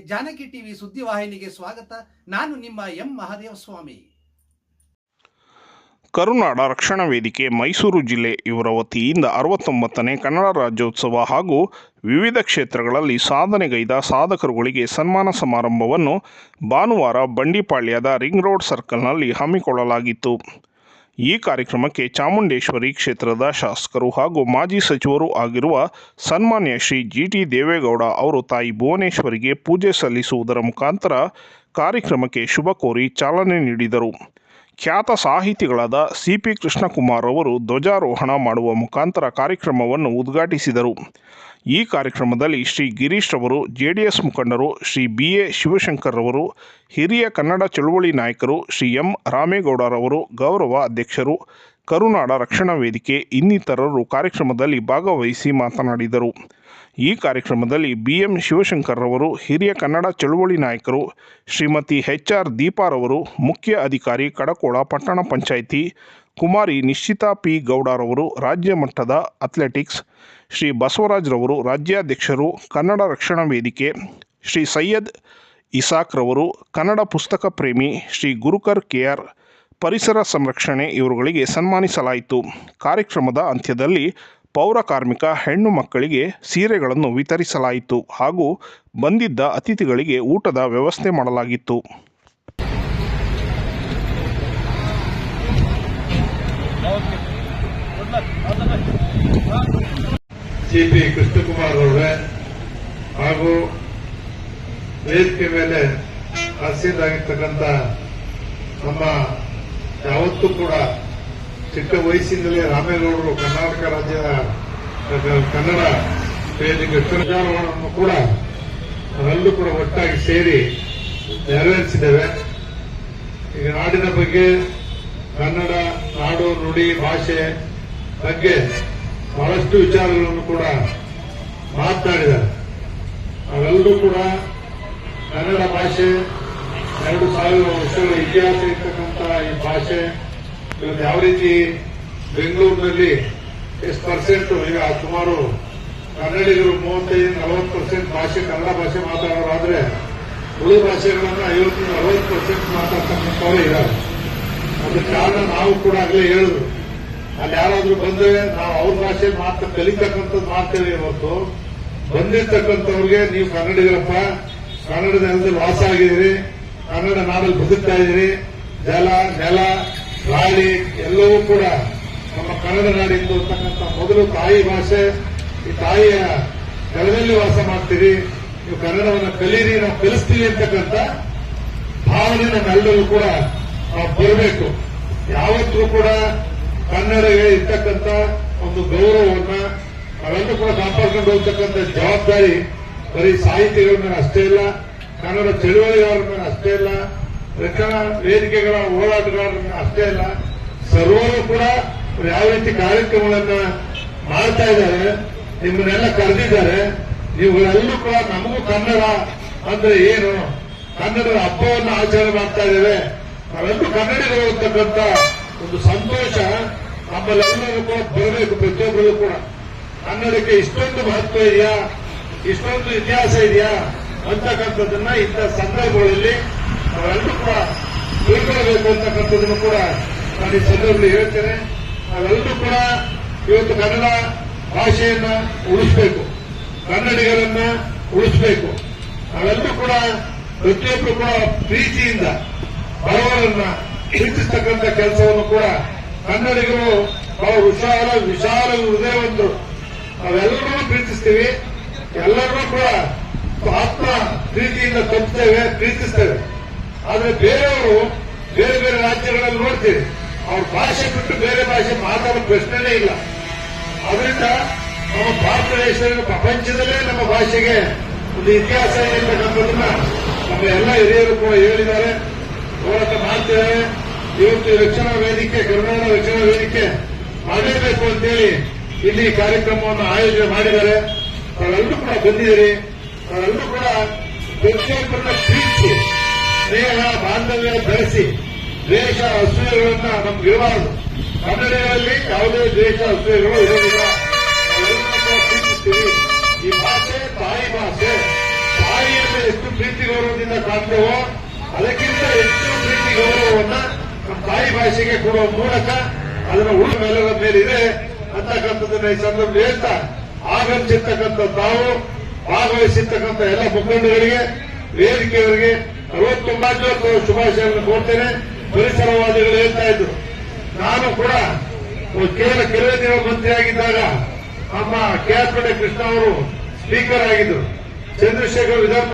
Janaki TV ಸುದ್ದಿವಾಹಿನಿಗೆ ಸ್ವಾಗತ. ನಾನು ನಿಮ್ಮ ಎಂ. ಮಹಾದೇವ ಸ್ವಾಮಿ ಕರುನಾಡ ರಕ್ಷಣಾ ವೇದಿಕೆ, ಮೈಸೂರು ಜಿಲ್ಲೆ ಇವರ ವತಿಯಿಂದ ಅರವತ್ತೊಂಬತ್ತನೇ ಕನ್ನಡ ರಾಜ್ಯೋತ್ಸವ ಹಾಗೂ ವಿವಿಧ ಕ್ಷೇತ್ರಗಳಲ್ಲಿ ಸಾಧನೆಗೈದ ಸಾಧಕರುಗಳಿಗೆ ಸನ್ಮಾನ ಸಮಾರಂಭವನ್ನು ಭಾನುವಾರ ಬಂಡಿಪಾಳ್ಯದ ರಿಂಗ್ ರೋಡ್ ಸರ್ಕಲ್ನಲ್ಲಿ ಹಮ್ಮಿಕೊಳ್ಳಲಾಗಿತ್ತು. ಈ ಕಾರ್ಯಕ್ರಮಕ್ಕೆ ಚಾಮುಂಡೇಶ್ವರಿ ಕ್ಷೇತ್ರದ ಶಾಸಕರು ಹಾಗೂ ಮಾಜಿ ಸಚಿವರು ಆಗಿರುವ ಸನ್ಮಾನ್ಯ ಶ್ರೀ ಜಿ ಟಿ ದೇವೇಗೌಡ ಅವರು ತಾಯಿ ಭುವನೇಶ್ವರಿಗೆ ಪೂಜೆ ಸಲ್ಲಿಸುವುದರ ಮುಖಾಂತರ ಕಾರ್ಯಕ್ರಮಕ್ಕೆ ಶುಭ ಕೋರಿ ಚಾಲನೆ ನೀಡಿದರು. ಖ್ಯಾತ ಸಾಹಿತಿಗಳಾದ ಸಿ ಪಿ ಕೃಷ್ಣಕುಮಾರ್ ಅವರು ಧ್ವಜಾರೋಹಣ ಮಾಡುವ ಮುಖಾಂತರ ಕಾರ್ಯಕ್ರಮವನ್ನು ಉದ್ಘಾಟಿಸಿದರು. ಈ ಕಾರ್ಯಕ್ರಮದಲ್ಲಿ ಶ್ರೀ ಗಿರೀಶ್ ರವರು ಎಸ್ ಮುಖಂಡರು, ಶ್ರೀ ಬಿ ಎ ಶಿವಶಂಕರ್ ರವರು, ಹಿರಿಯ ಕನ್ನಡ ಚಳುವಳಿ ನಾಯಕರು, ಶ್ರೀ ಎಂ. ರಾಮೇಗೌಡರವರು ಗೌರವ ಅಧ್ಯಕ್ಷರು, ಕರುನಾಡ ರಕ್ಷಣಾ ವೇದಿಕೆ ಇನ್ನಿತರರು ಕಾರ್ಯಕ್ರಮದಲ್ಲಿ ಭಾಗವಹಿಸಿ ಮಾತನಾಡಿದರು. ಈ ಕಾರ್ಯಕ್ರಮದಲ್ಲಿ ಬಿ ಎಂ ಶಿವಶಂಕರ್ ರವರು, ಹಿರಿಯ ಕನ್ನಡ ಚಳುವಳಿ ನಾಯಕರು, ಶ್ರೀಮತಿ ಎಚ್ ಆರ್ ದೀಪಾರವರು ಮುಖ್ಯ ಅಧಿಕಾರಿ ಕಡಕೋಳ ಪಟ್ಟಣ ಪಂಚಾಯಿತಿ, ಕುಮಾರಿ ನಿಶ್ಚಿತಾ ಪಿ ಗೌಡರವರು ರಾಜ್ಯ ಮಟ್ಟದ ಅಥ್ಲೆಟಿಕ್ಸ್, ಶ್ರೀ ಬಸವರಾಜ್ರವರು ರಾಜ್ಯಾಧ್ಯಕ್ಷರು, ಕನ್ನಡ ರಕ್ಷಣಾ ವೇದಿಕೆ, ಶ್ರೀ ಸೈಯದ್ ಇಸಾಕ್ ರವರು, ಕನ್ನಡ ಪುಸ್ತಕ ಪ್ರೇಮಿ, ಶ್ರೀ ಗುರುಕರ್ ಕೆಆರ್ ಪರಿಸರ ಸಂರಕ್ಷಣೆ, ಇವರುಗಳಿಗೆ ಸನ್ಮಾನಿಸಲಾಯಿತು. ಕಾರ್ಯಕ್ರಮದ ಅಂತ್ಯದಲ್ಲಿ ಪೌರ ಕಾರ್ಮಿಕ ಹೆಣ್ಣು ಮಕ್ಕಳಿಗೆ ಸೀರೆಗಳನ್ನು ವಿತರಿಸಲಾಯಿತು ಹಾಗೂ ಬಂದಿದ್ದ ಅತಿಥಿಗಳಿಗೆ ಊಟದ ವ್ಯವಸ್ಥೆ ಮಾಡಲಾಗಿತ್ತು. ಪಿ ಕೃಷ್ಣಕುಮಾರ್ ಅವರೇ ಹಾಗೂ ವೇದಿಕೆ ಮೇಲೆ ನಮ್ಮ ಯಾವತ್ತೂ ಕೂಡ ಚಿಕ್ಕ ವಯಸ್ಸಿನಲ್ಲೇ ರಾಮೇಗೌಡರು ಕರ್ನಾಟಕ ರಾಜ್ಯ ಕನ್ನಡ ವೇದಿಕೆ ವಿಚಾರಗಳನ್ನು ಕೂಡ ಅದರಲ್ಲೂ ಕೂಡ ಒಟ್ಟಾಗಿ ಸೇರಿ ನೆರವೇರಿಸಿದ್ದೇವೆ. ಈಗ ನಾಡಿನ ಬಗ್ಗೆ ಕನ್ನಡ, ನಾಡು, ನುಡಿ, ಭಾಷೆ ಬಗ್ಗೆ ಬಹಳಷ್ಟು ವಿಚಾರಗಳನ್ನು ಕೂಡ ಮಾತನಾಡಿದ್ದಾರೆ ಅವೆಲ್ಲರೂ ಕೂಡ ಕನ್ನಡ ಭಾಷೆ ಎರಡು ಸಾವಿರ ವರ್ಷಗಳ ಇತಿಹಾಸ ಇರ್ತಕ್ಕಂಥ ಈ ಭಾಷೆ ಇವತ್ತು ಯಾವ ರೀತಿ ಬೆಂಗಳೂರಿನಲ್ಲಿ ಎಷ್ಟು ಪರ್ಸೆಂಟ್, ಈಗ ಸುಮಾರು ಕನ್ನಡಿಗರು ಮೂವತ್ತೈದು, ನಲವತ್ತು ಪರ್ಸೆಂಟ್ ಭಾಷೆ, ಕನ್ನಡ ಭಾಷೆ ಮಾತಾಡೋರಾದ್ರೆ ಉಳಿದ ಭಾಷೆಗಳನ್ನ ಐವತ್ತು ಅರವತ್ತು ಪರ್ಸೆಂಟ್ ಮಾತಾಡ್ತಕ್ಕಂಥವರೇ ಇದ್ದಾರೆ. ಅದ್ರ ಕಾರಣ ನಾವು ಕೂಡ ಆಗಲೇ ಹೇಳಿದ್ರು. ಅಲ್ಲಿ ಯಾರಾದ್ರೂ ಬಂದ್ರೆ ನಾವು ಅವ್ರ ಭಾಷೆ ಮಾತ್ರ ಕಲಿತಕ್ಕಂಥದ್ದು ಮಾಡ್ತೇವೆ ಇವತ್ತು ಬಂದಿರ್ತಕ್ಕಂಥವ್ರಿಗೆ ನೀವು ಕನ್ನಡಿಗರಪ್ಪ ಕನ್ನಡ ನೆಲದಲ್ಲಿ ವಾಸ ಆಗಿದ್ದೀರಿ, ಕನ್ನಡ ನಾಡಲ್ಲಿ ಬದುಕ್ತಾ ಇದ್ದೀರಿ, ಜಲ, ನೆಲ ಗಾಳಿ ಎಲ್ಲವೂ ಕೂಡ ನಮ್ಮ ಕನ್ನಡ ನಾಡಿಂದು ತಕ್ಕಂತ ಮೊದಲು ತಾಯಿ ಭಾಷೆ, ಈ ತಾಯಿಯ ನೆಲದಲ್ಲಿ ವಾಸ ಮಾಡ್ತೀರಿ, ನೀವು ಕನ್ನಡವನ್ನು ಕಲೀರಿ, ನಾವು ಕಲಿಸ್ತೀವಿ ಅಂತಕ್ಕಂಥ ಭಾವನೆ ನಮ್ಮೆಲ್ಲರೂ ಕೂಡ ನಾವು ಬರಬೇಕು. ಯಾವತ್ತೂ ಕೂಡ ಕನ್ನಡಗೆ ಇರ್ತಕ್ಕಂಥ ಒಂದು ಗೌರವವನ್ನ ನಾವೆಲ್ಲರೂ ಕೂಡ ಕಾಪಾಡ್ಕೊಂಡು ಹೋಗ್ತಕ್ಕಂಥ ಜವಾಬ್ದಾರಿ ಬರೀ ಸಾಹಿತಿಗಳ ಮೇಲೆ ಅಷ್ಟೇ ಇಲ್ಲ ಕನ್ನಡ ಚಳುವಳಿಗಾರರ ಮೇಲೆ ಅಷ್ಟೇ ಇಲ್ಲ ರಕ್ಷಣಾ ವೇದಿಕೆಗಳ ಹೋರಾಟಗಾರರ ಮೇಲೆ ಅಷ್ಟೇ ಇಲ್ಲ ಸರ್ವರು ಕೂಡ ಯಾವ ರೀತಿ ಕಾರ್ಯಕ್ರಮಗಳನ್ನ ಮಾಡ್ತಾ ಇದ್ದಾರೆ, ನಿಮ್ಮನ್ನೆಲ್ಲ ಕರೆದಿದ್ದಾರೆ ನೀವುಗಳೆಲ್ಲರೂ ಕೂಡ ನಮಗೂ ಕನ್ನಡ ಅಂದ್ರೆ ಏನು? ಕನ್ನಡದ ಹಬ್ಬವನ್ನು ಆಚರಣೆ ಮಾಡ್ತಾ ಇದ್ದೇವೆ. ನಾವೆಲ್ಲರೂ ಕನ್ನಡಿಗರು ಅಂತಕ್ಕಂಥ ಒಂದು ಸಂತೋಷ ನಮ್ಮಲ್ಲೆಲ್ಲರೂ ಕೂಡ ಬರಬೇಕು ಪ್ರತಿಯೊಬ್ಬರು ಕೂಡ. ಕನ್ನಡಕ್ಕೆ ಇಷ್ಟೊಂದು ಮಹತ್ವ ಇದೆಯಾ? ಇಷ್ಟೊಂದು ಇತಿಹಾಸ ಇದೆಯಾ? ಅಂತಕ್ಕಂಥದ್ದನ್ನ ಇಂಥ ಸಂದರ್ಭಗಳಲ್ಲಿ ನಾವೆಲ್ಲರೂ ಕೂಡ ತಿಳ್ಕೊಳ್ಬೇಕು ಅಂತಕ್ಕಂಥದ್ದನ್ನು ಕೂಡ ನಾನು ಈ ಸಂದರ್ಭದಲ್ಲಿ ಹೇಳ್ತೇನೆ. ನಾವೆಲ್ಲರೂ ಕೂಡ ಇವತ್ತು ಕನ್ನಡ ಭಾಷೆಯನ್ನ ಉಳಿಸಬೇಕು. ಕನ್ನಡಿಗರನ್ನ ಉಳಿಸಬೇಕು. ನಾವೆಲ್ಲರೂ ಕೂಡ ಪ್ರತಿಯೊಬ್ಬರು ಕೂಡ ಪ್ರೀತಿಯಿಂದ ಬಡವರನ್ನ ಪ್ರೀತಿಸ್ತಕ್ಕಂಥ ಕೆಲಸವನ್ನು ಕೂಡ ಕನ್ನಡಿಗರು ಬಹಳ ವಿಶಾಲ ವಿಶಾಲ ಹೃದಯವಂತರು. ನಾವೆಲ್ಲರೂ ಪ್ರೀತಿಸ್ತೀವಿ. ಎಲ್ಲರೂ ಕೂಡ ಆತ್ಮ ಪ್ರೀತಿಯಿಂದ ತಪ್ಪುತ್ತೇವೆ ಪ್ರೀತಿಸ್ತೇವೆ. ಆದ್ರೆ ಬೇರೆಯವರು ಬೇರೆ ಬೇರೆ ರಾಜ್ಯಗಳಲ್ಲಿ ನೋಡ್ತೀವಿ ಅವ್ರ ಭಾಷೆ ಬಿಟ್ಟು ಬೇರೆ ಭಾಷೆ ಮಾತಾಡೋ ಪ್ರಶ್ನೆನೇ ಇಲ್ಲ. ಅದರಿಂದ ನಮ್ಮ ಭಾರತ ದೇಶದ ಪ್ರಪಂಚದಲ್ಲೇ ನಮ್ಮ ಭಾಷೆಗೆ ಒಂದು ಇತಿಹಾಸ ಇದೆ ಅಂತಕ್ಕಂಥದ್ದನ್ನ ನಮ್ಮ ಎಲ್ಲ ಹಿರಿಯರು ಕೂಡ ಹೇಳಿದ್ದಾರೆ. ಹೋರಾಟ ಮಾಡ್ತಿದ್ದಾರೆ ಇವತ್ತು ರಕ್ಷಣಾ ವೇದಿಕೆ, ಕರ್ನಾಟಕ ರಕ್ಷಣಾ ವೇದಿಕೆ ಮಾಡಲೇಬೇಕು ಅಂತೇಳಿ ಇಲ್ಲಿ ಕಾರ್ಯಕ್ರಮವನ್ನು ಆಯೋಜನೆ ಮಾಡಿದ್ದಾರೆ. ತಾವೆಲ್ಲರೂ ಕೂಡ ಬಂದಿದ್ದೀರಿ. ತಾವೆಲ್ಲರೂ ಕೂಡ ಪ್ರತಿಯೊಬ್ಬರನ್ನ ಪ್ರೀತಿ. ಬಾಂಧವ್ಯ ಬೆಳೆಸಿ ದ್ವೇಷ ಅಸೂಯೆಗಳನ್ನ ನಮ್ಗೆ ಇರಬಾರದು. ಕನ್ನಡಿಗರಲ್ಲಿ ಯಾವುದೇ ದ್ವೇಷ ಅಸೂಯೆಗಳು ಇರೋದಿಲ್ಲ. ಈ ಭಾಷೆ ತಾಯಿ ಭಾಷೆ. ತಾಯಿಯಲ್ಲಿ ಎಷ್ಟು ಪ್ರೀತಿ ಗೌರವದಿಂದ ಕಾಣ್ತೇವೋ, ಅದಕ್ಕಿಂತ ಹೆಚ್ಚು ಪ್ರೀತಿ ಗೌರವವನ್ನ ನಮ್ಮ ತಾಯಿ ಭಾಷೆಗೆ ಕೊಡುವ ಮೂಲಕ ಅದರ ಉಳಿದ ಮೇಲಿದೆ ಅಂತಕ್ಕಂಥದ್ದನ್ನ ಈ ಸಂದರ್ಭ ಹೇಳ್ತಾ, ಆಗಮಿಸಿರ್ತಕ್ಕಂಥ ತಾವು, ಭಾಗವಹಿಸಿರ್ತಕ್ಕಂಥ ಎಲ್ಲ ಮುಖಂಡಗಳಿಗೆ, ವೇದಿಕೆಯವರಿಗೆ ಅರವತ್ತೊಂಬತ್ತು ಶುಭಾಶಯಗಳನ್ನು ಕೋರ್ತೇನೆ. ಪರಿಸರವಾದಿಗಳು ಹೇಳ್ತಾ ಇದ್ರು. ನಾನು ಕೂಡ ಕೇವಲ ಕೆಲವೇ ದಿನ ಮಂತ್ರಿಯಾಗಿದ್ದಾಗ ನಮ್ಮ ಕೆ ಪೇಟೆ ಕೃಷ್ಣ ಅವರು ಸ್ಪೀಕರ್ ಆಗಿದ್ರು. ಚಂದ್ರಶೇಖರ್ ವಿಧಾನ